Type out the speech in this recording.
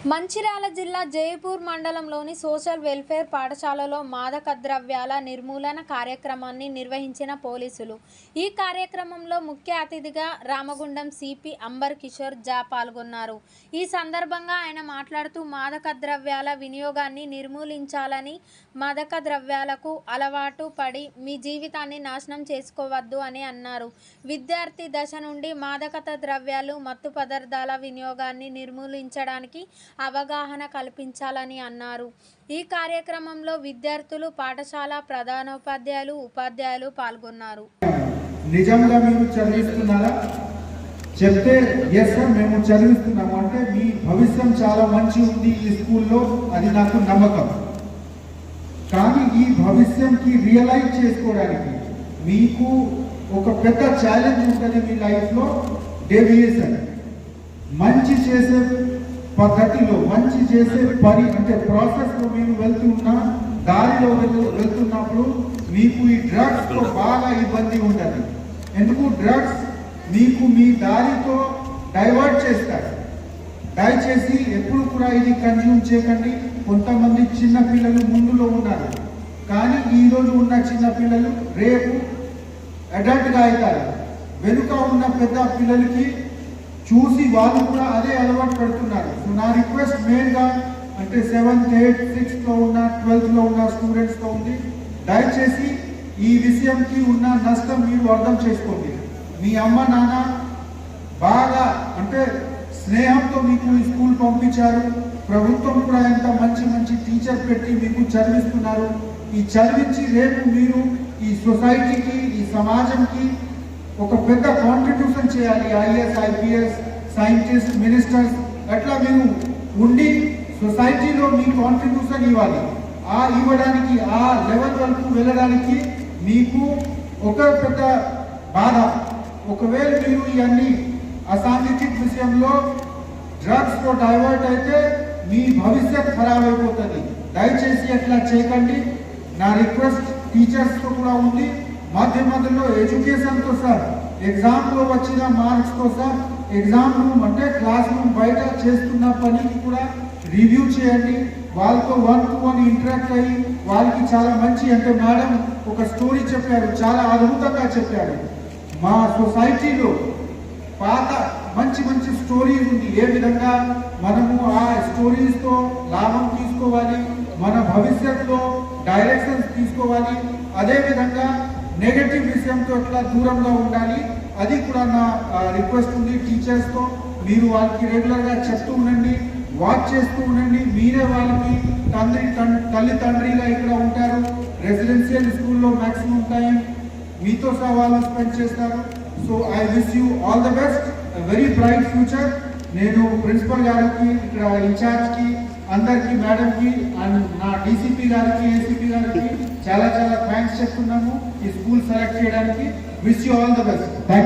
మంచిర్యాల జిల్లా జయపూర్ మండలంలోని social welfare పాఠశాలలో మాదక ద్రవ్యాల నిర్మూలన కార్యక్రమాన్ని నిర్వహించిన పోలీసులు. ఈ కార్యక్రమంలో ముఖ్య అతిథిగా రామగుండం సిపి అంబర్ కిషోర్ జా పాల్గొన్నారు. ఈ సందర్భంగా ఆయన మాట్లాడుతూ మాదక ద్రవ్యాల వినియోగాన్ని నిర్మూలించాలని మాదక ద్రవ్యాలకు అలవాటు పడి మీ జీవితాన్ని నాశనం చేసుకోవద్దు అని అన్నారు. విద్యార్థి దశ నుండి మాదకత ద్రవ్యాలు మత్తు పదార్థాల వినియోగాన్ని నిర్మూలించడానికి అవగాహన కల్పించాలని అన్నారు. ఈ కార్యక్రమంలో విద్యార్థులు పాఠశాల ప్రధానోపాధ్యాయులు ఉపాధ్యాయులు పాల్గొన్నారు. నిజంగా మేము చదివిస్తున్నారా? చెప్తే ఎస్ సార్ మేము చదివిస్తున్నాము. అంటే మీ భవిష్యం చాలా మంచి ఉంది ఈ స్కూల్లో అది నాకు నమ్మకం. కానీ ఈ భవిష్యంకి రియలైజ్ చేసుకోవడానికి మీకు ఒక పెద్ద ఛాలెంజ్ ఉంటుంది మీ లైఫ్లో డెవియేషన్. మంచి చేసే పద్ధతిలో మంచి చేసే పని అంటే ప్రాసెస్లో మేము వెళ్తున్నా దారిలో వెళ్తున్నప్పుడు మీకు ఈ డ్రగ్స్తో బాగా ఇబ్బంది ఉండదు. ఎందుకు? డ్రగ్స్ మీకు మీ దారితో డైవర్ట్ చేస్తారు. దయచేసి ఎప్పుడు కూడా ఇది కన్జ్యూమ్ చేయకండి. కొంతమంది చిన్న పిల్లలు ముందులో ఉన్నారు కానీ ఈరోజు ఉన్న చిన్న పిల్లలు రేపు అడల్ట్గా అవుతారు. వెనుక ఉన్న పెద్ద పిల్లలకి చూసి వాళ్ళు కూడా అదే అలవాటు పెడుతున్నారు. సో నా రిక్వెస్ట్ మెయిన్గా అంటే సెవెంత్ ఎయిత్ సిక్స్త్లో ఉన్న ట్వెల్త్లో ఉన్న స్టూడెంట్స్తో ఉంది. దయచేసి ఈ విషయంకి ఉన్న నష్టం మీరు అర్థం చేసుకోండి. మీ అమ్మ నాన్న బాగా అంటే స్నేహంతో మీకు ఈ స్కూల్ పంపించారు. ప్రభుత్వం కూడా ఎంత మంచి మంచి టీచర్ పెట్టి మీకు చదివిస్తున్నారు. ఈ చదివించి రేపు మీరు ఈ సొసైటీకి ఈ సమాజంకి ఒక పెద్ద చేయాలి ఐఏఎస్ ఐపీఎస్ సైంటిస్ట్ మినిస్టర్స్ అట్లా మీరు ఉండి సొసైటీలో మీ కాంట్రిబ్యూషన్ ఇవ్వాలి. ఆ ఇవ్వడానికి ఆ లెవెల్ వరకు వెళ్ళడానికి మీకు ఒక పెద్ద బాధ. ఒకవేళ మీరు ఇవన్నీ అసాంఘిక విషయంలో డ్రగ్స్లో డైవర్ట్ అయితే మీ భవిష్యత్ ఖరాబ్ అయిపోతుంది. దయచేసి అట్లా చేయకండి. నా రిక్వెస్ట్ టీచర్స్తో కూడా ఉంది. మధ్య మధ్యలో ఎడ్యుకేషన్తో సార్ ఎగ్జామ్లో వచ్చిన మార్క్స్ కోసం ఎగ్జామ్ రూమ్ అంటే క్లాస్ రూమ్ బయట చేస్తున్న పనికి కూడా రివ్యూ చేయండి. వాళ్ళతో వన్ టు వన్ ఇంటరాక్ట్ అయ్యి వాళ్ళకి చాలా మంచి అంటే మేడం ఒక స్టోరీ చెప్పారు చాలా అద్భుతంగా చెప్పారు. మా సొసైటీలో పాత మంచి మంచి స్టోరీస్ ఉంది. ఏ విధంగా మనము ఆ స్టోరీస్తో లాభం తీసుకోవాలి మన భవిష్యత్తులో డైరెక్షన్స్ తీసుకోవాలి. అదే విధంగా నెగటివ్ విషయంతో ఎట్లా దూరంగా ఉండాలి అది కూడా నా రిక్వెస్ట్ ఉంది టీచర్స్తో మీరు వాళ్ళకి రెగ్యులర్గా చెప్తూ ఉండండి వాచ్ చేస్తూ ఉండండి. మీరే వాళ్ళకి తండ్రి తల్లి తండ్రిగా ఇక్కడ ఉంటారు. రెసిడెన్షియల్ స్కూల్లో మ్యాక్సిమం టైం మీతో సహా వాళ్ళు స్పెండ్ చేస్తారు. So I wish you all the best very bright future నేను ప్రిన్సిపల్ గారికి ఇక్కడ ఇన్ఛార్జ్కి అందరికి మేడం కి అండ్ నా డీసీపీ గారికి ఏసీపీ గారికి చాలా చాలా థ్యాంక్స్ చెప్తున్నాము ఈ స్కూల్ సెలెక్ట్ చేయడానికి. Wish you all the best thank